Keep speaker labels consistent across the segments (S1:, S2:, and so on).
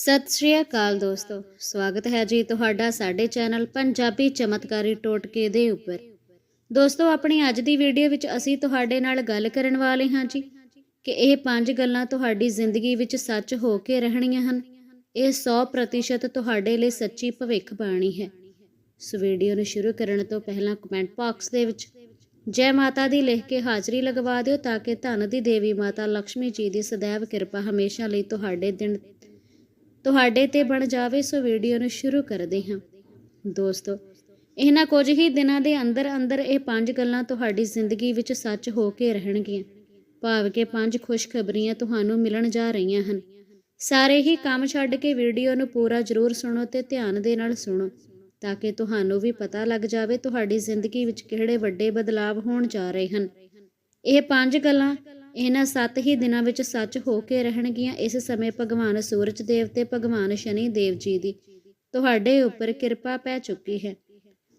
S1: ਸਤਿ ਸ਼੍ਰੀ ਅਕਾਲ ਦੋਸਤੋ। ਸਵਾਗਤ ਹੈ ਜੀ ਤੁਹਾਡਾ ਸਾਡੇ ਚੈਨਲ ਪੰਜਾਬੀ ਚਮਤਕਾਰੀ ਟੋਟਕੇ ਦੇ ਉੱਪਰ। ਦੋਸਤੋ, ਆਪਣੀ ਅੱਜ ਦੀ ਵੀਡੀਓ ਵਿੱਚ ਅਸੀਂ ਤੁਹਾਡੇ ਨਾਲ ਗੱਲ ਕਰਨ ਵਾਲੇ ਹਾਂ ਜੀ ਕਿ ਇਹ ਪੰਜ ਗੱਲਾਂ ਤੁਹਾਡੀ ਜ਼ਿੰਦਗੀ ਵਿੱਚ ਸੱਚ ਹੋ ਕੇ ਰਹਿਣੀਆਂ ਹਨ। ਇਹ 100% ਤੁਹਾਡੇ ਲਈ ਸੱਚੀ ਭਵਿੱਖ ਬਾਣੀ ਹੈ। ਸੋ ਵੀਡੀਓ ਨੂੰ ਸ਼ੁਰੂ ਕਰਨ ਤੋਂ ਪਹਿਲਾਂ ਕਮੈਂਟ ਬਾਕਸ ਦੇ ਵਿੱਚ ਜੈ ਮਾਤਾ ਦੀ ਲਿਖ ਕੇ ਹਾਜ਼ਰੀ ਲਗਵਾ ਦਿਓ ਤਾਂ ਕਿ ਧਨ ਦੀ ਦੇਵੀ ਮਾਤਾ ਲక్ష్ਮੀ ਜੀ ਦੀ ਸਦਾਇਵ ਕਿਰਪਾ ਹਮੇਸ਼ਾ ਲਈ ਤੁਹਾਡੇ ਦਿਨ ਤੁਹਾਡੇ ਤੇ ਬਣ ਜਾਵੇ, ਸੋ ਵੀਡੀਓ ਨੂੰ ਸ਼ੁਰੂ ਕਰਦੇ ਹਾਂ। ਦੋਸਤੋ, ਇਹਨਾਂ ਕੁਝ ਹੀ ਦਿਨਾਂ ਦੇ ਅੰਦਰ ਅੰਦਰ ਇਹ ਪੰਜ ਗੱਲਾਂ ਤੁਹਾਡੀ ਜ਼ਿੰਦਗੀ ਵਿੱਚ ਸੱਚ ਹੋ ਕੇ ਰਹਿਣਗੀਆਂ। ਭਾਵ ਕਿ ਪੰਜ ਖੁਸ਼ਖਬਰੀਆਂ ਤੁਹਾਨੂੰ ਮਿਲਣ ਜਾ ਰਹੀਆਂ ਹਨ। ਸਾਰੇ ਹੀ ਕੰਮ ਛੱਡ ਕੇ ਵੀਡੀਓ ਨੂੰ ਪੂਰਾ ਜ਼ਰੂਰ ਸੁਣੋ ਤੇ ਧਿਆਨ ਦੇ ਨਾਲ ਸੁਣੋ, ਤਾਂ ਕਿ ਤੁਹਾਨੂੰ ਵੀ ਪਤਾ ਲੱਗ ਜਾਵੇ ਤੁਹਾਡੀ ਜ਼ਿੰਦਗੀ ਵਿੱਚ ਕਿਹੜੇ ਵੱਡੇ ਬਦਲਾਅ ਹੋਣ ਜਾ ਰਹੇ ਹਨ। ਇਹ ਪੰਜ ਗੱਲਾਂ ਇਹਨਾਂ ਸੱਤ ਹੀ ਦਿਨਾਂ ਵਿੱਚ ਸੱਚ ਹੋ ਕੇ ਰਹਿਣਗੀਆਂ, ਇਸ ਸਮੇਂ ਭਗਵਾਨ ਸੂਰਜ ਦੇਵ ਤੇ ਭਗਵਾਨ ਸ਼ਨੀ ਦੇਵ ਜੀ ਦੀ। ਤੁਹਾਡੇ ਉੱਪਰ ਕਿਰਪਾ ਪੈ ਚੁੱਕੀ ਹੈ।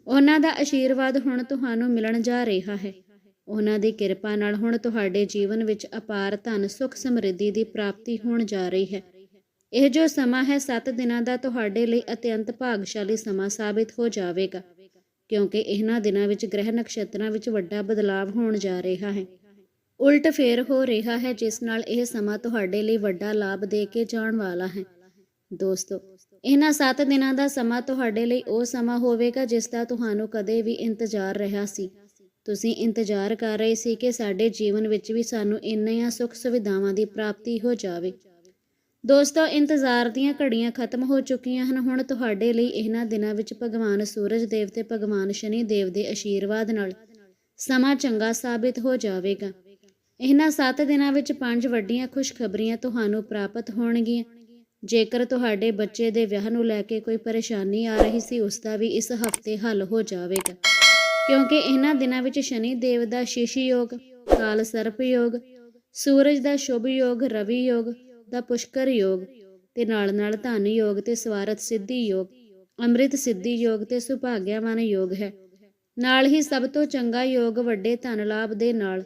S1: ਉਹਨਾਂ ਦਾ ਆਸ਼ੀਰਵਾਦ ਹੁਣ ਤੁਹਾਨੂੰ ਮਿਲਣ ਜਾ ਰਿਹਾ ਹੈ। ਉਹਨਾਂ ਦੀ ਕਿਰਪਾ ਨਾਲ ਹੁਣ ਤੁਹਾਡੇ ਜੀਵਨ ਵਿੱਚ ਅਪਾਰ ਧਨ, ਸੁਖ ਸਮਰਿੱਧੀ ਦੀ ਪ੍ਰਾਪਤੀ ਹੋਣ ਜਾ ਰਹੀ ਹੈ। ਇਹ ਜੋ ਸਮਾਂ ਹੈ 7 ਦਿਨਾਂ ਦਾ ਤੁਹਾਡੇ ਲਈ ਅਤਿਅੰਤ ਭਾਗਸ਼ਾਲੀ ਸਮਾਂ ਸਾਬਿਤ ਹੋ ਜਾਵੇਗਾ, ਕਿਉਂਕਿ ਇਹਨਾਂ ਦਿਨਾਂ ਵਿੱਚ ਗ੍ਰਹਿ ਨਕਸ਼ਤਰਾਂ ਵਿੱਚ ਵੱਡਾ ਬਦਲਾਅ ਹੋਣ ਜਾ ਰਿਹਾ ਹੈ। ਉਲਟ ਫੇਰ ਹੋ ਰਿਹਾ ਹੈ, ਜਿਸ ਨਾਲ ਇਹ ਸਮਾਂ ਤੁਹਾਡੇ ਲਈ ਵੱਡਾ ਲਾਭ ਦੇ ਕੇ ਜਾਣ ਵਾਲਾ ਹੈ। ਦੋਸਤੋ, ਇਹਨਾਂ 7 ਦਿਨਾਂ ਦਾ ਸਮਾਂ ਤੁਹਾਡੇ ਲਈ ਉਹ ਸਮਾਂ ਹੋਵੇਗਾ, ਜਿਸ ਦਾ ਤੁਹਾਨੂੰ ਕਦੇ ਵੀ ਇੰਤਜ਼ਾਰ ਰਿਹਾ ਸੀ। ਤੁਸੀਂ ਇੰਤਜ਼ਾਰ ਕਰ ਰਹੇ ਸੀ ਕਿ ਸਾਡੇ ਜੀਵਨ ਵਿੱਚ ਵੀ ਸਾਨੂੰ ਇੰਨੀਆਂ ਸੁੱਖ ਸੁਵਿਧਾਵਾਂ ਦੀ ਪ੍ਰਾਪਤੀ ਹੋ ਜਾਵੇ। ਦੋਸਤੋ, ਇੰਤਜ਼ਾਰ ਦੀਆਂ ਘੜੀਆਂ ਖਤਮ ਹੋ ਚੁੱਕੀਆਂ ਹਨ। ਹੁਣ ਤੁਹਾਡੇ ਲਈ ਇਹਨਾਂ ਦਿਨਾਂ ਵਿੱਚ ਭਗਵਾਨ ਸੂਰਜ ਦੇਵ ਤੇ ਭਗਵਾਨ ਸ਼ਨੀ ਦੇਵ ਦੇ ਆਸ਼ੀਰਵਾਦ ਨਾਲ ਸਮਾਂ ਚੰਗਾ ਸਾਬਿਤ ਹੋ ਜਾਵੇਗਾ। ਇਹਨਾਂ 7 ਦਿਨਾਂ ਵਿੱਚ ਪੰਜ ਵੱਡੀਆਂ ਖੁਸ਼ਖਬਰੀਆਂ ਤੁਹਾਨੂੰ ਪ੍ਰਾਪਤ ਹੋਣਗੀਆਂ। ਜੇਕਰ ਤੁਹਾਡੇ ਬੱਚੇ ਦੇ ਵਿਆਹ ਨੂੰ ਲੈ ਕੇ ਕੋਈ ਪਰੇਸ਼ਾਨੀ ਆ ਰਹੀ ਸੀ, ਉਸ ਦਾ ਵੀ ਇਸ ਹਫ਼ਤੇ ਹੱਲ ਹੋ ਜਾਵੇਗਾ। ਕਿਉਂਕਿ ਇਹਨਾਂ ਦਿਨਾਂ ਵਿੱਚ ਸ਼ਨੀ ਦੇਵ ਦਾ ਸ਼ੀਸ਼ੀ ਯੋਗ, ਕਾਲ ਸਰਪ ਯੋਗ, ਸੂਰਜ ਦਾ ਸ਼ੁਭ ਯੋਗ, ਰਵੀ ਯੋਗ ਦਾ ਪੁਸ਼ਕਰ ਯੋਗ ਤੇ ਨਾਲ ਨਾਲ ਧਨ ਯੋਗ ਤੇ ਸਵਾਰਥ ਸਿੱਧੀ ਯੋਗ, ਅੰਮ੍ਰਿਤ ਸਿੱਧੀ ਯੋਗ ਤੇ ਸੁਭਾਗਿਆਵਾਨ ਯੋਗ ਹੈ। ਨਾਲ ਹੀ ਸਭ ਤੋਂ ਚੰਗਾ ਯੋਗ ਵੱਡੇ ਧਨ ਲਾਭ ਦੇ ਨਾਲ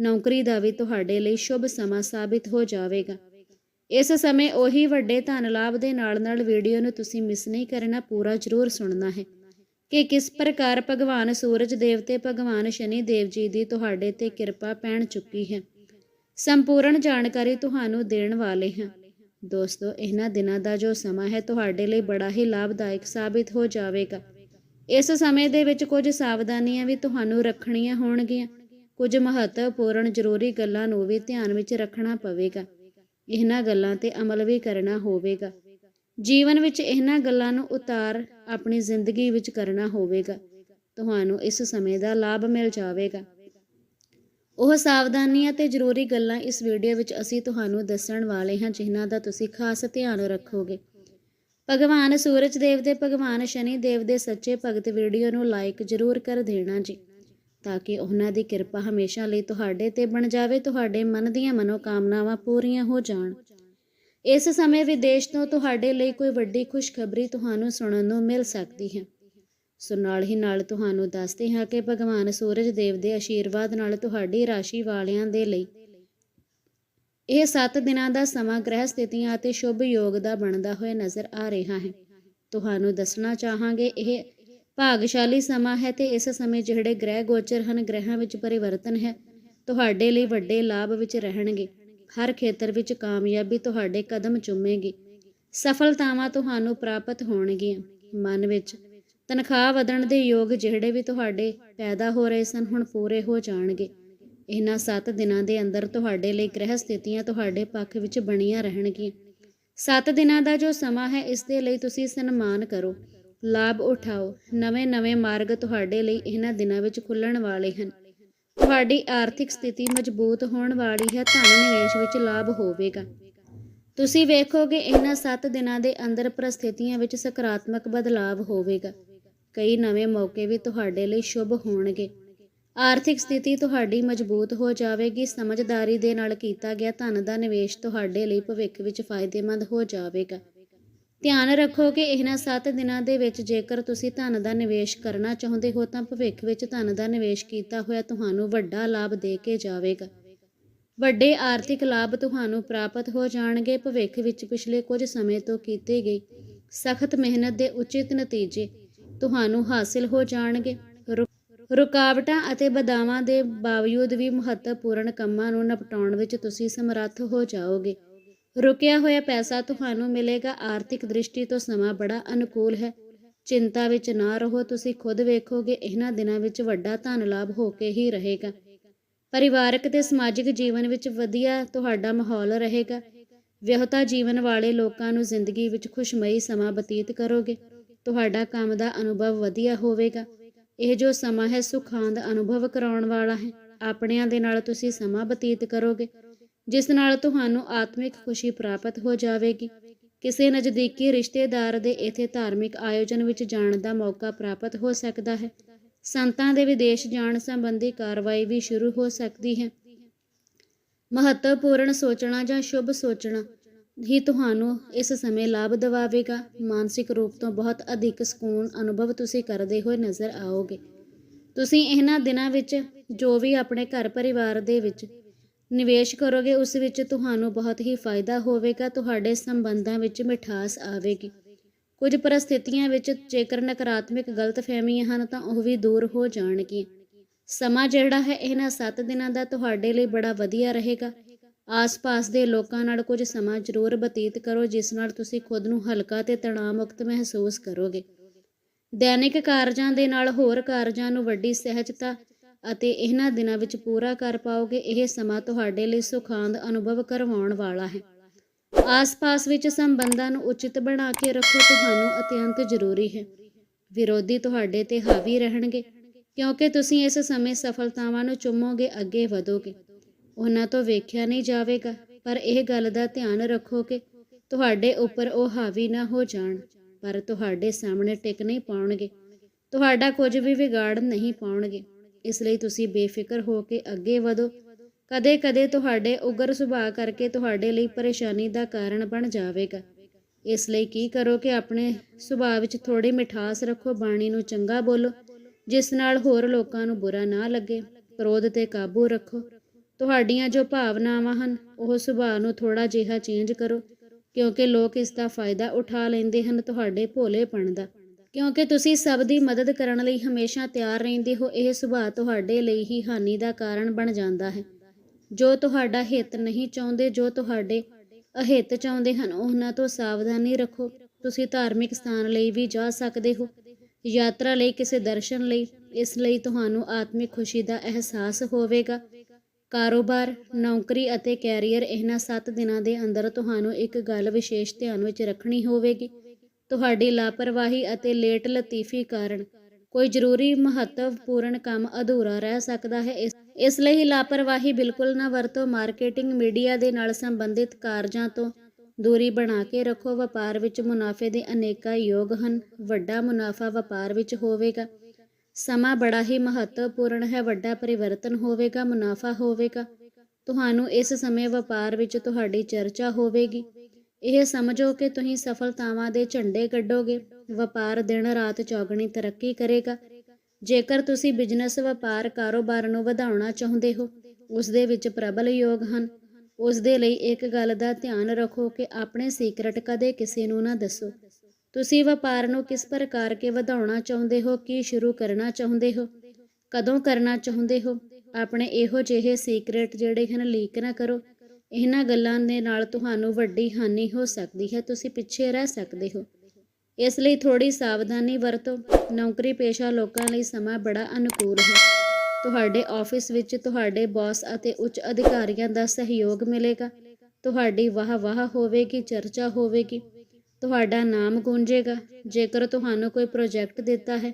S1: ਨੌਕਰੀ ਦਾ ਵੀ ਤੁਹਾਡੇ ਲਈ ਸ਼ੁਭ ਸਮਾਂ ਸਾਬਿਤ ਹੋ ਜਾਵੇਗਾ। ਇਸ ਸਮੇਂ ਉਹੀ ਵੱਡੇ ਧਨ ਲਾਭ ਦੇ ਨਾਲ ਨਾਲ ਵੀਡੀਓ ਨੂੰ ਤੁਸੀਂ ਮਿਸ ਨਹੀਂ ਕਰਨਾ, ਪੂਰਾ ਜ਼ਰੂਰ ਸੁਣਨਾ ਹੈ ਕਿ ਕਿਸ ਪ੍ਰਕਾਰ ਭਗਵਾਨ ਸੂਰਜ ਦੇਵ ਤੇ ਭਗਵਾਨ ਸ਼ਨੀ ਦੇਵ ਜੀ ਦੀ ਤੁਹਾਡੇ ਤੇ ਕਿਰਪਾ ਪੈਣ ਚੁੱਕੀ ਹੈ। ਸੰਪੂਰਨ ਜਾਣਕਾਰੀ ਤੁਹਾਨੂੰ ਦੇਣ ਵਾਲੇ ਹਾਂ। ਦੋਸਤੋ, ਇਹਨਾਂ ਦਿਨਾਂ ਦਾ ਜੋ ਸਮਾਂ ਹੈ, ਤੁਹਾਡੇ ਲਈ ਬੜਾ ਹੀ ਲਾਭਦਾਇਕ ਸਾਬਿਤ ਹੋ ਜਾਵੇਗਾ। ਇਸ ਸਮੇਂ ਦੇ ਵਿੱਚ ਕੁਝ ਸਾਵਧਾਨੀਆਂ ਵੀ ਤੁਹਾਨੂੰ ਰੱਖਣੀਆਂ ਹੋਣਗੀਆਂ। ਕੁਝ ਮਹੱਤਵਪੂਰਨ ਜ਼ਰੂਰੀ ਗੱਲਾਂ ਨੂੰ ਵੀ ਧਿਆਨ ਵਿੱਚ ਰੱਖਣਾ ਪਵੇਗਾ। ਇਹਨਾਂ ਗੱਲਾਂ ਤੇ ਅਮਲ ਵੀ ਕਰਨਾ ਹੋਵੇਗਾ। ਜੀਵਨ ਵਿੱਚ ਇਹਨਾਂ ਗੱਲਾਂ ਨੂੰ ਉਤਾਰ ਆਪਣੀ ਜ਼ਿੰਦਗੀ ਵਿੱਚ ਕਰਨਾ ਹੋਵੇਗਾ। ਤੁਹਾਨੂੰ ਇਸ ਸਮੇਂ ਦਾ ਲਾਭ ਮਿਲ ਜਾਵੇਗਾ। ਉਹ ਸਾਵਧਾਨੀਆਂ ਤੇ ਜ਼ਰੂਰੀ ਗੱਲਾਂ ਇਸ ਵੀਡੀਓ ਵਿੱਚ ਅਸੀਂ ਤੁਹਾਨੂੰ ਦੱਸਣ ਵਾਲੇ ਹਾਂ, ਜਿਨ੍ਹਾਂ ਦਾ ਤੁਸੀਂ ਖਾਸ ਧਿਆਨ ਰੱਖੋਗੇ। ਭਗਵਾਨ ਸੂਰਜ ਦੇਵ ਤੇ ਭਗਵਾਨ ਸ਼ਨੀ ਦੇਵ ਦੇ ਸੱਚੇ ਭਗਤ ਵੀਡੀਓ ਨੂੰ ਲਾਈਕ ਜ਼ਰੂਰ ਕਰ ਦੇਣਾ ਜੀ। ਤਾਂ ਕਿ ਉਹਨਾਂ ਦੀ ਕਿਰਪਾ ਹਮੇਸ਼ਾ ਲਈ ਤੁਹਾਡੇ ਤੇ ਬਣ ਜਾਵੇ, ਤੁਹਾਡੇ ਮਨ ਦੀਆਂ ਮਨੋਕਾਮਨਾਵਾਂ ਪੂਰੀਆਂ ਹੋ ਜਾਣ। ਇਸ ਸਮੇਂ ਵਿਦੇਸ਼ ਤੋਂ ਤੁਹਾਡੇ ਲਈ ਕੋਈ ਵੱਡੀ ਖੁਸ਼ਖਬਰੀ ਤੁਹਾਨੂੰ ਸੁਣਨ ਨੂੰ ਮਿਲ ਸਕਦੀ ਹੈ। ਸੋ ਨਾਲ ਹੀ ਨਾਲ ਤੁਹਾਨੂੰ ਦੱਸਦੇ ਹਾਂ ਕਿ ਭਗਵਾਨ ਸੂਰਜ ਦੇਵ ਦੇ ਆਸ਼ੀਰਵਾਦ ਨਾਲ ਤੁਹਾਡੀ ਰਾਸ਼ੀ ਵਾਲਿਆਂ ਦੇ ਲਈ ਇਹ 7 ਦਿਨਾਂ ਦਾ ਸਮਾਂ ਗ੍ਰਹਿ ਸਥਿਤੀਆਂ ਅਤੇ ਸ਼ੁਭ ਯੋਗ ਦਾ ਬਣਦਾ ਹੋਇਆ ਨਜ਼ਰ ਆ ਰਿਹਾ ਹੈ। ਤੁਹਾਨੂੰ ਦੱਸਣਾ ਚਾਹਾਂਗੇ ਇਹ ਭਾਗਸ਼ਾਲੀ ਸਮਾਂ ਹੈ ਤੇ ਇਸ ਸਮੇਂ ਜਿਹੜੇ ਗ੍ਰਹਿ ਗੋਚਰ ਹਨ, ਗ੍ਰਹਿਾਂ ਵਿੱਚ ਪਰਿਵਰਤਨ ਹੈ। ਤੁਹਾਡੇ ਲਈ ਵੱਡੇ ਲਾਭ ਵਿੱਚ ਰਹਿਣਗੇ। ਹਰ ਖੇਤਰ ਵਿੱਚ ਕਾਮਯਾਬੀ ਤੁਹਾਡੇ ਕਦਮ ਚੁੰਮੇਗੀ। ਸਫਲਤਾਵਾਂ ਤੁਹਾਨੂੰ ਪ੍ਰਾਪਤ ਹੋਣਗੀਆਂ। ਮਨ ਵਿੱਚ ਤਨਖਾਹ ਵਧਣ ਦੇ ਯੋਗ ਜਿਹੜੇ ਵੀ ਤੁਹਾਡੇ ਪੈਦਾ ਹੋ ਰਹੇ ਸਨ, ਹੁਣ ਪੂਰੇ ਹੋ ਜਾਣਗੇ। ਇਹਨਾਂ 7 ਦਿਨਾਂ ਦੇ ਅੰਦਰ ਤੁਹਾਡੇ ਲਈ ਗ੍ਰਹਿ ਸਥਿਤੀਆਂ ਤੁਹਾਡੇ ਪੱਖ ਵਿੱਚ ਬਣੀਆਂ ਰਹਿਣਗੀਆਂ। 7 ਦਿਨਾਂ ਦਾ ਜੋ ਸਮਾਂ ਹੈ, ਇਸ ਦੇ ਲਈ ਤੁਸੀਂ ਸਨਮਾਨ ਕਰੋ। ਲਾਭ ਉਠਾਓ। ਨਵੇਂ-ਨਵੇਂ ਮਾਰਗ ਤੁਹਾਡੇ ਲਈ ਇਹਨਾਂ ਦਿਨਾਂ ਵਿੱਚ ਖੁੱਲਣ ਵਾਲੇ ਹਨ। ਤੁਹਾਡੀ ਆਰਥਿਕ ਸਥਿਤੀ ਮਜ਼ਬੂਤ ਹੋਣ ਵਾਲੀ ਹੈ, ਧਨ ਨਿਵੇਸ਼ ਵਿੱਚ ਲਾਭ ਹੋਵੇਗਾ। ਤੁਸੀਂ ਵੇਖੋਗੇ ਇਹਨਾਂ 7 ਦਿਨਾਂ ਦੇ ਅੰਦਰ ਪ੍ਰਸਥਿਤੀਆਂ ਵਿੱਚ ਸਕਾਰਾਤਮਕ ਬਦਲਾਅ ਹੋਵੇਗਾ। ਕਈ ਨਵੇਂ ਮੌਕੇ ਵੀ ਤੁਹਾਡੇ ਲਈ ਸ਼ੁਭ ਹੋਣਗੇ। ਆਰਥਿਕ ਸਥਿਤੀ ਤੁਹਾਡੀ ਮਜ਼ਬੂਤ ਹੋ ਜਾਵੇਗੀ। ਸਮਝਦਾਰੀ ਦੇ ਨਾਲ ਕੀਤਾ ਗਿਆ ਧਨ ਦਾ ਨਿਵੇਸ਼ ਤੁਹਾਡੇ ਲਈ ਭਵਿੱਖ ਵਿੱਚ ਫਾਇਦੇਮੰਦ ਹੋ ਜਾਵੇਗਾ। ਧਿਆਨ ਰੱਖੋ ਕਿ ਇਹਨਾਂ 7 ਦਿਨਾਂ ਦੇ ਵਿੱਚ ਜੇਕਰ ਤੁਸੀਂ ਧਨ ਦਾ ਨਿਵੇਸ਼ ਕਰਨਾ ਚਾਹੁੰਦੇ ਹੋ, ਤਾਂ ਭਵਿੱਖ ਵਿੱਚ ਧਨ ਦਾ ਨਿਵੇਸ਼ ਕੀਤਾ ਹੋਇਆ ਤੁਹਾਨੂੰ ਵੱਡਾ ਲਾਭ ਦੇ ਕੇ ਜਾਵੇਗਾ। ਵੱਡੇ ਆਰਥਿਕ ਲਾਭ ਤੁਹਾਨੂੰ ਪ੍ਰਾਪਤ ਹੋ ਜਾਣਗੇ। ਭਵਿੱਖ ਵਿੱਚ ਪਿਛਲੇ ਕੁਝ ਸਮੇਂ ਤੋਂ ਕੀਤੀ ਗਈ ਸਖਤ ਮਿਹਨਤ ਦੇ ਉਚਿਤ ਨਤੀਜੇ ਤੁਹਾਨੂੰ ਹਾਸਿਲ ਹੋ ਜਾਣਗੇ। ਰੁ- ਰੁਕਾਵਟਾਂ ਅਤੇ ਬਦਾਵਾਂ ਦੇ ਬਾਵਜੂਦ ਵੀ ਮਹੱਤਵਪੂਰਨ ਕੰਮਾਂ ਨੂੰ ਨਿਪਟਾਉਣ ਵਿੱਚ ਤੁਸੀਂ ਸਮਰੱਥ ਹੋ ਜਾਓਗੇ। ਰੁਕਿਆ ਹੋਇਆ ਪੈਸਾ ਤੁਹਾਨੂੰ ਮਿਲੇਗਾ। ਆਰਥਿਕ ਦ੍ਰਿਸ਼ਟੀ ਤੋਂ ਸਮਾਂ ਬੜਾ ਅਨੁਕੂਲ ਹੈ। ਚਿੰਤਾ ਵਿੱਚ ਨਾ ਰਹੋ। ਤੁਸੀਂ ਖੁਦ ਵੇਖੋਗੇ, ਇਹਨਾਂ ਦਿਨਾਂ ਵਿੱਚ ਵੱਡਾ ਧਨ ਲਾਭ ਹੋ ਕੇ ਹੀ ਰਹੇਗਾ। ਪਰਿਵਾਰਕ ਤੇ ਸਮਾਜਿਕ ਜੀਵਨ ਵਿੱਚ ਵਧੀਆ ਤੁਹਾਡਾ ਮਾਹੌਲ ਰਹੇਗਾ। ਵਿਆਹਤਾ ਜੀਵਨ ਵਾਲੇ ਲੋਕਾਂ ਨੂੰ ਜ਼ਿੰਦਗੀ ਵਿੱਚ ਖੁਸ਼ਮਈ ਸਮਾਂ ਬਤੀਤ ਕਰੋਗੇ। ਤੁਹਾਡਾ ਕੰਮ ਦਾ ਅਨੁਭਵ ਵਧੀਆ ਹੋਵੇਗਾ। ਇਹ ਜੋ ਸਮਾਂ ਹੈ ਸੁਖਾਂ ਦਾ ਅਨੁਭਵ ਕਰਾਉਣ ਵਾਲਾ ਹੈ। ਆਪਣਿਆਂ ਦੇ ਨਾਲ ਤੁਸੀਂ ਸਮਾਂ ਬਤੀਤ ਕਰੋਗੇ। ਜਿਸ ਨਾਲ ਤੁਹਾਨੂੰ ਆਤਮਿਕ ਖੁਸ਼ੀ ਪ੍ਰਾਪਤ ਹੋ ਜਾਵੇਗੀ। ਕਿਸੇ ਨਜ਼ਦੀਕੀ ਰਿਸ਼ਤੇਦਾਰ ਦੇ ਇਥੇ ਧਾਰਮਿਕ ਆਯੋਜਨ ਵਿੱਚ ਜਾਣ ਦਾ ਮੌਕਾ ਪ੍ਰਾਪਤ ਹੋ ਸਕਦਾ ਹੈ। ਸੰਤਾਂ ਦੇ ਵਿਦੇਸ਼ ਜਾਣ ਸੰਬੰਧੀ ਕਾਰਵਾਈ ਵੀ ਸ਼ੁਰੂ ਹੋ ਸਕਦੀ ਹੈ। ਮਹੱਤਵਪੂਰਨ ਸੋਚਣਾ ਜਾਂ ਸ਼ੁਭ ਸੋਚਣਾ ਹੀ ਤੁਹਾਨੂੰ ਇਸ ਸਮੇਂ ਲਾਭ ਦਿਵਾਵੇਗਾ। ਮਾਨਸਿਕ ਰੂਪ ਤੋਂ ਬਹੁਤ ਅਧਿਕ ਸਕੂਨ ਅਨੁਭਵ ਤੁਸੀਂ ਕਰਦੇ ਹੋਏ ਨਜ਼ਰ ਆਓਗੇ। ਤੁਸੀਂ ਇਹਨਾਂ ਦਿਨਾਂ ਵਿੱਚ ਜੋ ਵੀ ਆਪਣੇ ਘਰ ਪਰਿਵਾਰ ਦੇ ਵਿੱਚ ਨਿਵੇਸ਼ ਕਰੋਗੇ, ਉਸ ਵਿੱਚ ਤੁਹਾਨੂੰ ਬਹੁਤ ਹੀ ਫਾਇਦਾ ਹੋਵੇਗਾ, ਤੁਹਾਡੇ ਸੰਬੰਧਾਂ ਵਿੱਚ ਮਿਠਾਸ ਆਵੇਗੀ। ਕੁਝ ਪਰਿਸਥਿਤੀਆਂ ਵਿੱਚ ਜੇਕਰ ਨਕਾਰਾਤਮਕ ਗਲਤਫਹਿਮੀਆਂ ਹਨ, ਤਾਂ ਉਹ ਵੀ ਦੂਰ ਹੋ ਜਾਣਗੀਆਂ। ਸਮਾਂ ਜਿਹੜਾ ਹੈ, ਇਹਨਾਂ 7 ਦਿਨਾਂ ਦਾ ਤੁਹਾਡੇ ਲਈ ਬੜਾ ਵਧੀਆ ਰਹੇਗਾ। ਆਸ-ਪਾਸ ਦੇ ਲੋਕਾਂ ਨਾਲ ਕੁਝ ਸਮਾਂ ਜ਼ਰੂਰ ਬਤੀਤ ਕਰੋ, ਜਿਸ ਨਾਲ ਤੁਸੀਂ ਖੁਦ ਨੂੰ ਹਲਕਾ ਤੇ ਤਣਾਅ ਮੁਕਤ ਮਹਿਸੂਸ ਕਰੋਗੇ। ਦੈਨਿਕ ਕਾਰਜਾਂ ਦੇ ਨਾਲ ਹੋਰ ਕਾਰਜਾਂ ਨੂੰ ਵੱਡੀ ਸਹਿਜਤਾ ਅਤੇ ਇਹਨਾਂ ਦਿਨਾਂ ਵਿੱਚ ਪੂਰਾ ਕਰ ਪਾਓਗੇ, ਇਹ ਸਮਾਂ ਤੁਹਾਡੇ ਲਈ ਸੁਖਾਂਦ ਅਨੁਭਵ ਕਰਵਾਉਣ ਵਾਲਾ ਹੈ। ਆਸ-ਪਾਸ ਵਿੱਚ ਸੰਬੰਧਾਂ ਨੂੰ ਉਚਿਤ ਬਣਾ ਕੇ ਰੱਖੋ, ਤੁਹਾਨੂੰ ਅਤਿਅੰਤ ਜ਼ਰੂਰੀ ਹੈ। ਵਿਰੋਧੀ ਤੁਹਾਡੇ ਤੇ ਹਾਵੀ ਰਹਿਣਗੇ, ਕਿਉਂਕਿ ਤੁਸੀਂ ਇਸ ਸਮੇਂ ਸਫਲਤਾਵਾਂ ਨੂੰ ਚੁੰਮੋਗੇ, ਅੱਗੇ ਵਧੋਗੇ। ਉਹਨਾਂ ਤੋਂ ਵੇਖਿਆ ਨਹੀਂ ਜਾਵੇਗਾ, ਪਰ ਇਹ ਗੱਲ ਦਾ ਧਿਆਨ ਰੱਖੋ ਕਿ ਤੁਹਾਡੇ ਉੱਪਰ ਉਹ ਹਾਵੀ ਨਾ ਹੋ ਜਾਣ, ਪਰ ਤੁਹਾਡੇ ਸਾਹਮਣੇ ਟਿਕ ਨਹੀਂ ਪਾਉਣਗੇ। ਤੁਹਾਡਾ ਕੁਝ ਵੀ ਵਿਗਾੜ ਨਹੀਂ ਪਾਉਣਗੇ। ਇਸ ਲਈ ਤੁਸੀਂ ਬੇਫਿਕਰ ਹੋ ਕੇ ਅੱਗੇ ਵਧੋ। ਕਦੇ-ਕਦੇ ਤੁਹਾਡੇ ਉਗਰ ਸੁਭਾਅ ਕਰਕੇ ਤੁਹਾਡੇ ਲਈ ਪਰੇਸ਼ਾਨੀ ਦਾ ਕਾਰਨ ਬਣ ਜਾਵੇਗਾ। ਇਸ ਲਈ ਕੀ ਕਰੋ ਕਿ ਆਪਣੇ ਸੁਭਾਅ ਵਿੱਚ ਥੋੜੀ ਮਿਠਾਸ ਰੱਖੋ, ਬਾਣੀ ਨੂੰ ਚੰਗਾ ਬੋਲੋ, ਜਿਸ ਨਾਲ ਹੋਰ ਲੋਕਾਂ ਨੂੰ ਬੁਰਾ ਨਾ ਲੱਗੇ। ਕ੍ਰੋਧ ਤੇ ਕਾਬੂ ਰੱਖੋ। ਤੁਹਾਡੀਆਂ ਜੋ ਭਾਵਨਾਵਾਂ ਹਨ, ਉਹ ਸੁਭਾਅ ਨੂੰ ਥੋੜਾ ਜਿਹਾ ਚੇਂਜ ਕਰੋ, ਕਿਉਂਕਿ ਲੋਕ ਇਸ ਦਾ ਫਾਇਦਾ ਉਠਾ ਲੈਂਦੇ ਹਨ ਤੁਹਾਡੇ ਭੋਲੇਪਣ ਦਾ। ਕਿਉਂਕਿ ਤੁਸੀਂ ਸਭ ਦੀ ਮਦਦ ਕਰਨ ਲਈ ਹਮੇਸ਼ਾ ਤਿਆਰ ਰਹਿੰਦੇ ਹੋ, ਇਹ ਸੁਭਾਅ ਤੁਹਾਡੇ ਲਈ ਹੀ ਹਾਨੀ ਦਾ ਕਾਰਨ ਬਣ ਜਾਂਦਾ ਹੈ। ਜੋ ਤੁਹਾਡਾ ਹਿੱਤ ਨਹੀਂ ਚਾਹੁੰਦੇ, ਜੋ ਤੁਹਾਡੇ ਅਹਿੱਤ ਚਾਹੁੰਦੇ ਹਨ, ਉਹਨਾਂ ਤੋਂ ਸਾਵਧਾਨੀ ਰੱਖੋ। ਤੁਸੀਂ ਧਾਰਮਿਕ ਸਥਾਨ ਲਈ ਵੀ ਜਾ ਸਕਦੇ ਹੋ। ਯਾਤਰਾ ਲਈ, ਕਿਸੇ ਦਰਸ਼ਨ ਲਈ, ਇਸ ਲਈ ਤੁਹਾਨੂੰ ਆਤਮਿਕ ਖੁਸ਼ੀ ਦਾ ਅਹਿਸਾਸ ਹੋਵੇਗਾ। ਕਾਰੋਬਾਰ, ਨੌਕਰੀ ਅਤੇ ਕੈਰੀਅਰ ਇਹਨਾਂ 7 ਦਿਨਾਂ ਦੇ ਅੰਦਰ ਤੁਹਾਨੂੰ ਇੱਕ ਗੱਲ ਵਿਸ਼ੇਸ਼ ਧਿਆਨ ਵਿੱਚ ਰੱਖਣੀ ਹੋਵੇਗੀ। ਤੁਹਾਡੀ ਲਾਪਰਵਾਹੀ ਅਤੇ ਲੇਟ ਲਤੀਫੀ ਕਾਰਨ ਕੋਈ ਜ਼ਰੂਰੀ ਮਹੱਤਵਪੂਰਨ ਕੰਮ ਅਧੂਰਾ ਰਹਿ ਸਕਦਾ ਹੈ। ਇਸ ਇਸ ਲਈ ਲਾਪਰਵਾਹੀ ਬਿਲਕੁਲ ਨਾ ਵਰਤੋ। ਮਾਰਕੀਟਿੰਗ ਮੀਡੀਆ ਦੇ ਨਾਲ ਸੰਬੰਧਿਤ ਕਾਰਜਾਂ ਤੋਂ ਦੂਰੀ ਬਣਾ ਕੇ ਰੱਖੋ। ਵਪਾਰ ਵਿੱਚ ਮੁਨਾਫੇ ਦੇ ਅਨੇਕਾਂ ਯੋਗ ਹਨ। ਵੱਡਾ ਮੁਨਾਫਾ ਵਪਾਰ ਵਿੱਚ ਹੋਵੇਗਾ। ਸਮਾਂ ਬੜਾ ਹੀ ਮਹੱਤਵਪੂਰਨ ਹੈ। ਵੱਡਾ ਪਰਿਵਰਤਨ ਹੋਵੇਗਾ। ਮੁਨਾਫਾ ਹੋਵੇਗਾ। ਤੁਹਾਨੂੰ ਇਸ ਸਮੇਂ ਵਪਾਰ ਵਿੱਚ ਤੁਹਾਡੀ ਚਰਚਾ ਹੋਵੇਗੀ। ਇਹ ਸਮਝੋ ਕਿ ਤੁਸੀਂ ਸਫਲਤਾਵਾਂ ਦੇ ਝੰਡੇ ਕੱਢੋਗੇ। ਵਪਾਰ ਦਿਨ ਰਾਤ ਚੌਗਣੀ ਤਰੱਕੀ ਕਰੇਗਾ। ਜੇਕਰ ਤੁਸੀਂ ਬਿਜ਼ਨਸ ਵਪਾਰ, ਕਾਰੋਬਾਰ ਨੂੰ ਵਧਾਉਣਾ ਚਾਹੁੰਦੇ ਹੋ, ਉਸ ਦੇ ਵਿੱਚ ਪ੍ਰਬਲ ਯੋਗ ਹਨ। ਉਸ ਦੇ ਲਈ ਇੱਕ ਗੱਲ ਦਾ ਧਿਆਨ ਰੱਖੋ ਕਿ ਆਪਣੇ ਸੀਕ੍ਰੇਟ ਕਦੇ ਕਿਸੇ ਨੂੰ ਨਾ ਦੱਸੋ। ਤੁਸੀਂ ਵਪਾਰ ਨੂੰ ਕਿਸ ਪ੍ਰਕਾਰ ਕੇ ਵਧਾਉਣਾ ਚਾਹੁੰਦੇ ਹੋ, ਕੀ ਸ਼ੁਰੂ ਕਰਨਾ ਚਾਹੁੰਦੇ ਹੋ, ਕਦੋਂ ਕਰਨਾ ਚਾਹੁੰਦੇ ਹੋ, ਆਪਣੇ ਇਹੋ ਜਿਹੇ ਸੀਕ੍ਰੇਟ ਜਿਹੜੇ ਹਨ ਲੀਕ ਨਾ ਕਰੋ। ਇਹਨਾਂ ਗੱਲਾਂ ਦੇ ਨਾਲ ਤੁਹਾਨੂੰ ਵੱਡੀ ਹਾਨੀ ਹੋ ਸਕਦੀ ਹੈ, ਤੁਸੀਂ ਪਿੱਛੇ ਰਹਿ ਸਕਦੇ ਹੋ। ਇਸ ਲਈ ਥੋੜੀ ਸਾਵਧਾਨੀ ਵਰਤੋ। ਨੌਕਰੀ ਪੇਸ਼ਾ ਲੋਕਾਂ ਲਈ ਸਮਾਂ ਬੜਾ ਅਨੁਕੂਲ ਹੈ। ਤੁਹਾਡੇ ਆਫਿਸ ਵਿੱਚ ਤੁਹਾਡੇ ਬੌਸ ਅਤੇ ਉੱਚ ਅਧਿਕਾਰੀਆਂ ਦਾ ਸਹਿਯੋਗ ਮਿਲੇਗਾ। ਤੁਹਾਡੀ ਵਾਹ ਵਾਹ ਹੋਵੇਗੀ, ਚਰਚਾ ਹੋਵੇਗੀ। ਤੁਹਾਡਾ ਨਾਮ ਗੂੰਜੇਗਾ। ਜੇਕਰ ਤੁਹਾਨੂੰ ਕੋਈ ਪ੍ਰੋਜੈਕਟ ਦਿੱਤਾ ਹੈ,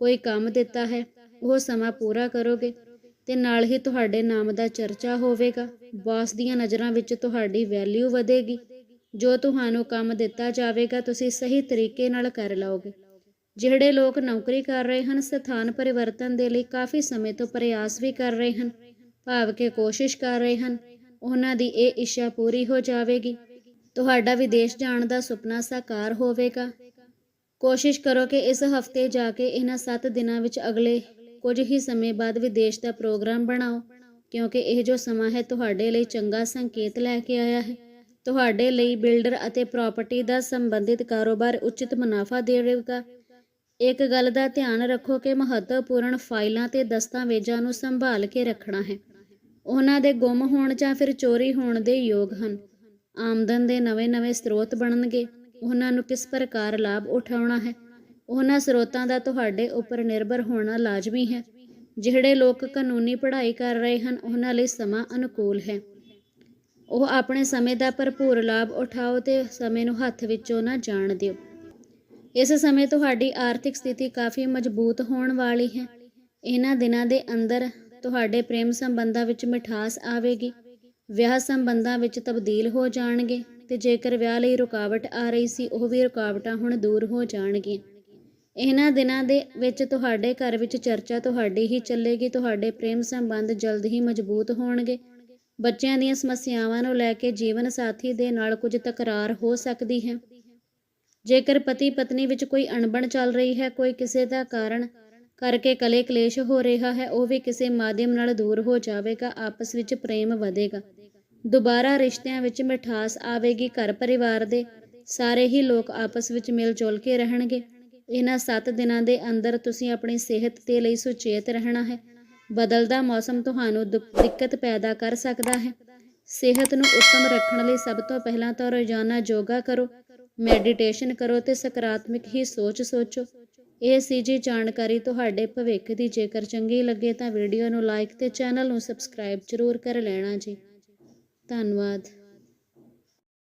S1: ਕੋਈ ਕੰਮ ਦਿੱਤਾ ਹੈ, ਉਹ ਸਮਾਂ ਪੂਰਾ ਕਰੋਗੇ। ਤੇ ਨਾਲ ਹੀ ਤੁਹਾਡੇ ਨਾਮ ਦਾ ਚਰਚਾ ਹੋਵੇਗਾ। ਬੌਸ ਦੀਆਂ ਨਜ਼ਰਾਂ ਵਿੱਚ ਤੁਹਾਡੀ ਵੈਲਿਊ ਵਧੇਗੀ। ਜੋ ਤੁਹਾਨੂੰ ਕੰਮ ਦਿੱਤਾ ਜਾਵੇਗਾ, ਤੁਸੀਂ ਸਹੀ ਤਰੀਕੇ ਨਾਲ ਕਰ ਲਓਗੇ। ਜਿਹੜੇ ਲੋਕ ਨੌਕਰੀ ਕਰ ਰਹੇ ਹਨ, ਸਥਾਨ ਪਰਿਵਰਤਨ ਦੇ ਲਈ ਕਾਫੀ ਸਮੇਂ ਤੋਂ ਪ੍ਰਯਾਸ ਵੀ ਕਰ ਰਹੇ ਹਨ, ਭਾਵ ਕਿ ਕੋਸ਼ਿਸ਼ ਕਰ ਰਹੇ ਹਨ। ਉਹਨਾਂ ਦੀ ਇਹ ਇੱਛਾ ਪੂਰੀ ਹੋ ਜਾਵੇਗੀ। ਤੁਹਾਡਾ ਵਿਦੇਸ਼ ਜਾਣ ਦਾ ਸੁਪਨਾ ਸਾਕਾਰ ਹੋਵੇਗਾ। ਕੋਸ਼ਿਸ਼ ਕਰੋ ਕਿ ਇਸ ਹਫ਼ਤੇ ਜਾ ਕੇ ਇਹਨਾਂ 7 ਦਿਨਾਂ ਵਿੱਚ ਅਗਲੇ ਕੁਝ ਹੀ ਸਮੇਂ ਬਾਅਦ ਵਿਦੇਸ਼ ਦਾ ਪ੍ਰੋਗਰਾਮ ਬਣਾਓ, ਕਿਉਂਕਿ ਇਹ ਜੋ ਸਮਾਂ ਹੈ ਤੁਹਾਡੇ ਲਈ ਚੰਗਾ ਸੰਕੇਤ ਲੈ ਕੇ ਆਇਆ ਹੈ। ਤੁਹਾਡੇ ਲਈ ਬਿਲਡਰ ਅਤੇ ਪ੍ਰਾਪਰਟੀ ਦਾ ਸੰਬੰਧਿਤ ਕਾਰੋਬਾਰ ਉਚਿਤ ਮੁਨਾਫਾ ਦੇਵੇਗਾ। ਇੱਕ ਗੱਲ ਦਾ ਧਿਆਨ ਰੱਖੋ ਕਿ ਮਹੱਤਵਪੂਰਨ ਫਾਈਲਾਂ ਤੇ ਦਸਤਾਵੇਜ਼ਾਂ ਨੂੰ ਸੰਭਾਲ ਕੇ ਰੱਖਣਾ ਹੈ। ਉਹਨਾਂ ਦੇ ਗੁੰਮ ਹੋਣ ਜਾਂ ਫਿਰ ਚੋਰੀ ਹੋਣ ਦੇ ਯੋਗ ਹਨ। ਆਮਦਨ ਦੇ ਨਵੇਂ-ਨਵੇਂ ਸਰੋਤ ਬਣਨਗੇ। ਉਹਨਾਂ ਨੂੰ ਕਿਸ ਪ੍ਰਕਾਰ ਲਾਭ ਉਠਾਉਣਾ ਹੈ? ਉਹਨਾਂ ਸਰੋਤਾਂ ਦਾ ਤੁਹਾਡੇ ਉੱਪਰ ਨਿਰਭਰ ਹੋਣਾ ਲਾਜ਼ਮੀ ਹੈ। ਜਿਹੜੇ ਲੋਕ ਕਾਨੂੰਨੀ ਪੜ੍ਹਾਈ ਕਰ ਰਹੇ ਹਨ, ਉਹਨਾਂ ਲਈ ਸਮਾਂ ਅਨੁਕੂਲ ਹੈ। ਉਹ ਆਪਣੇ ਸਮੇਂ ਦਾ ਭਰਪੂਰ ਲਾਭ ਉਠਾਓ ਤੇ ਸਮੇਂ ਨੂੰ ਹੱਥ ਵਿੱਚੋਂ ਨਾ ਜਾਣ ਦਿਓ। ਇਸ ਸਮੇਂ ਤੁਹਾਡੀ ਆਰਥਿਕ ਸਥਿਤੀ ਕਾਫੀ ਮਜ਼ਬੂਤ ਹੋਣ ਵਾਲੀ ਹੈ। ਇਹਨਾਂ ਦਿਨਾਂ ਦੇ ਅੰਦਰ ਤੁਹਾਡੇ ਪ੍ਰੇਮ ਸੰਬੰਧਾਂ ਵਿੱਚ ਮਿਠਾਸ ਆਵੇਗੀ। ਵਿਆਹ ਸੰਬੰਧਾਂ ਵਿੱਚ ਤਬਦੀਲ ਹੋ ਜਾਣਗੇ ਤੇ ਜੇਕਰ ਵਿਆਹ ਲਈ ਰੁਕਾਵਟ ਆ ਰਹੀ ਸੀ, ਉਹ ਵੀ ਰੁਕਾਵਟਾਂ ਹੁਣ ਦੂਰ ਹੋ ਜਾਣਗੀਆਂ। ਇਹਨਾਂ ਦਿਨਾਂ ਦੇ ਵਿੱਚ ਤੁਹਾਡੇ ਘਰ ਵਿੱਚ ਚਰਚਾ ਤੁਹਾਡੀ ਹੀ ਚੱਲੇਗੀ, ਤੁਹਾਡੇ ਪ੍ਰੇਮ ਸੰਬੰਧ ਜਲਦ ਹੀ ਮਜ਼ਬੂਤ ਹੋਣਗੇ। ਬੱਚਿਆਂ ਦੀਆਂ ਸਮੱਸਿਆਵਾਂ ਨੂੰ ਲੈ ਕੇ ਜੀਵਨ ਸਾਥੀ ਦੇ ਨਾਲ ਕੁਝ ਤਕਰਾਰ ਹੋ ਸਕਦੀ ਹੈ। ਜੇਕਰ ਪਤੀ ਪਤਨੀ ਵਿੱਚ ਕੋਈ ਅਣਬਣ ਚੱਲ ਰਹੀ ਹੈ, ਕੋਈ ਕਿਸੇ ਦਾ ਕਾਰਨ ਕਰਕੇ ਕਲੇ ਕਲੇਸ਼ ਹੋ ਰਿਹਾ ਹੈ, ਉਹ ਵੀ ਕਿਸੇ ਮਾਧਿਅਮ ਨਾਲ ਦੂਰ ਹੋ ਜਾਵੇਗਾ, ਆਪਸ ਵਿੱਚ ਪ੍ਰੇਮ ਵਧੇਗਾ। ਦੁਬਾਰਾ ਰਿਸ਼ਤਿਆਂ ਵਿੱਚ ਮਿਠਾਸ ਆਵੇਗੀ ਘਰ ਪਰਿਵਾਰ ਦੇ ਸਾਰੇ ਹੀ ਲੋਕ ਆਪਸ ਵਿੱਚ ਮਿਲ ਜੁਲ ਕੇ ਰਹਿਣਗੇ। ਇਹਨਾਂ 7 ਦਿਨਾਂ ਦੇ ਅੰਦਰ ਤੁਸੀਂ ਆਪਣੀ ਸਿਹਤ ਦੇ ਲਈ ਸੁਚੇਤ ਰਹਿਣਾ ਹੈ। ਬਦਲਦਾ ਮੌਸਮ ਤੁਹਾਨੂੰ ਦੁ- ਦਿੱਕਤ ਪੈਦਾ ਕਰ ਸਕਦਾ ਹੈ। ਸਿਹਤ ਨੂੰ ਉੱਤਮ ਰੱਖਣ ਲਈ ਸਭ ਤੋਂ ਪਹਿਲਾਂ ਤਾਂ ਰੋਜ਼ਾਨਾ ਯੋਗਾ ਕਰੋ, ਮੈਡੀਟੇਸ਼ਨ ਕਰੋ ਤੇ ਸਕਾਰਾਤਮਕ ਹੀ ਸੋਚ ਸੋਚੋ। ਇਹ ਸੀ ਜੀ ਜਾਣਕਾਰੀ ਤੁਹਾਡੇ ਭਵਿੱਖ ਦੀ। ਜੇਕਰ ਚੰਗੀ ਲੱਗੇ ਤਾਂ ਵੀਡੀਓ ਨੂੰ ਲਾਈਕ ਤੇ ਚੈਨਲ ਨੂੰ ਸਬਸਕ੍ਰਾਈਬ ਜ਼ਰੂਰ ਕਰ ਲੈਣਾ ਜੀ। ਧੰਨਵਾਦ।